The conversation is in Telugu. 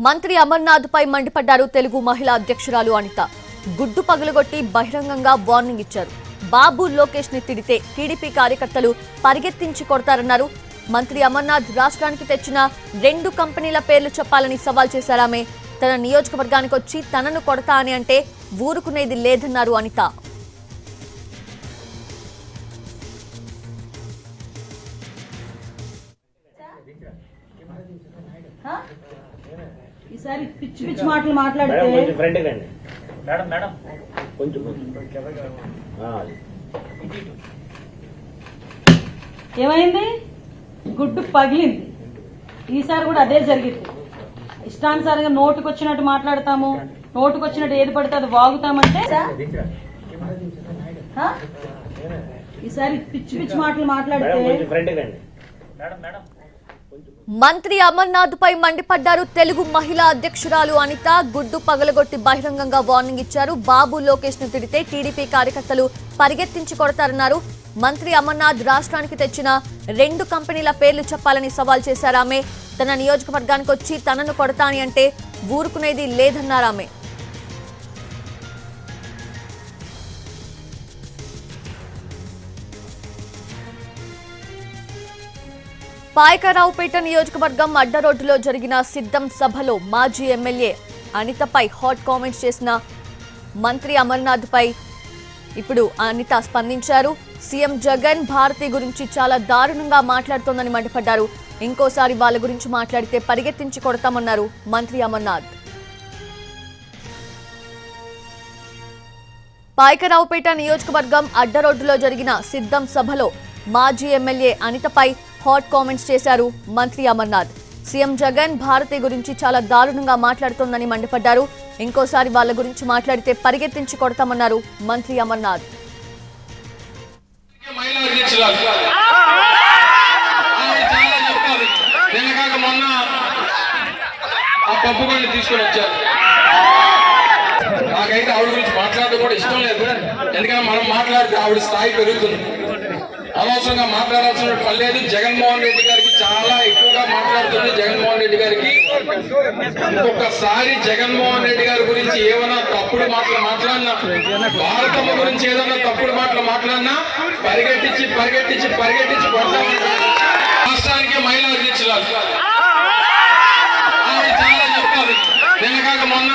మంత్రి అమర్నాథ్ పై మండిపడ్డారు తెలుగు మహిళా అధ్యక్షురాలు అనిత. గుడ్డు పగులగొట్టి బహిరంగంగా వార్నింగ్ ఇచ్చారు. బాబు లోకేష్ని తిడితే టీడీపీ కార్యకర్తలు పరిగెత్తించి కొడతారన్నారు. మంత్రి అమర్నాథ్ రాష్ట్రానికి తెచ్చిన రెండు కంపెనీల పేర్లు చెప్పాలని సవాల్ చేశారామె. తన నియోజకవర్గానికి వచ్చి తనను కొడతా అని అంటే ఊరుకునేది లేదన్నారు అనిత. హ? ఈసారి పిచ్చి పిచ్చి మాటలు మాట్లాడితే కొంచెం ఫ్రంట్ రండి మేడం మేడం. కొంచెం కొంచెం. ఆ, అది. ఏమైంది? గుడ్డు పగిలింది. ఈసారి కూడా అదే జరిగింది. ఇష్టానుసారంగా నోటుకు వచ్చినట్టు మాట్లాడతాము. నోటుకు వచ్చినట్టు ఏది పడితే అది వాగుతామంటే హ? ఈసారి పిచ్చి పిచ్చి మాటలు మేడం మాట్లాడితే మంత్రి అమర్నాథ్ పై మండిపడ్డారు తెలుగు మహిళా అధ్యక్షురాలు అనిత. గుడ్డు పగలగొట్టి బహిరంగంగా వార్నింగ్ ఇచ్చారు. బాబు లోకేష్ను తిడితే టీడీపీ కార్యకర్తలు పరిగెత్తించి కొడతారన్నారు. మంత్రి అమర్నాథ్ రాష్ట్రానికి తెచ్చిన రెండు కంపెనీల పేర్లు చెప్పాలని సవాల్ చేశారామె తన నియోజకవర్గానికి వచ్చి తనను కొడతా అని అంటే ఊరుకునేది లేదన్నారామె పాయకరావుపేట నియోజకవర్గం అడ్డ రోడ్డులో జరిగిన సిద్ధం సభలో మాజీ ఎమ్మెల్యే అనితపై హాట్ కామెంట్స్ చేసిన మంత్రి అమర్నాథ్పై ఇప్పుడు అనిత స్పందించారు. సీఎం జగన్ భారతి గురించి చాలా దారుణంగా మాట్లాడుతోందని మండిపడ్డారు. ఇంకోసారి వాళ్ళ గురించి మాట్లాడితే పరిగెత్తించి కొడతామన్నారు మంత్రి అమర్నాథ్. పాయకరావుపేట నియోజకవర్గం అడ్డ రోడ్డులో జరిగిన సిద్ధం సభలో మాజీ ఎమ్మెల్యే అనితపై హాట్ కామెంట్స్ చేశారు మంత్రి అమర్నాథ్. సీఎం జగన్ భారతి గురించి చాలా దారుణంగా మాట్లాడుతోందని మండిపడ్డారు. ఇంకోసారి వాళ్ళ గురించి మాట్లాడితే పరిగెత్తించి కొడతామన్నారు మంత్రి అమర్నాథ్. తీసుకొని వచ్చారు. నాకైతే ఆవిడ గురించి మాట్లాడడం కూడా ఇష్టం లేదు. ఎందుకంటే మనం మాట్లాడితే ఆవిడ స్థాయి పెరుగుతుంది. అనవసరంగా మాట్లాడాల్సిన పని లేదు. జగన్మోహన్ రెడ్డి గారికి చాలా ఎక్కువగా మాట్లాడుతుంది జగన్మోహన్ రెడ్డి గారికి. ఇంకొకసారి జగన్మోహన్ రెడ్డి గారి గురించి ఏమైనా తప్పుడు మాటలు మాట్లాడినా భారతమ్మ గురించి ఏదైనా తప్పుడు మాటలు మాట్లాడినా పరిగెట్టించి పరిగెట్టించి పరిగెట్టించి కొడతామని రాష్ట్రానికి మహిళా అధ్యక్షురాలు. చాలా చెప్తారు నిన్నగాక మొన్న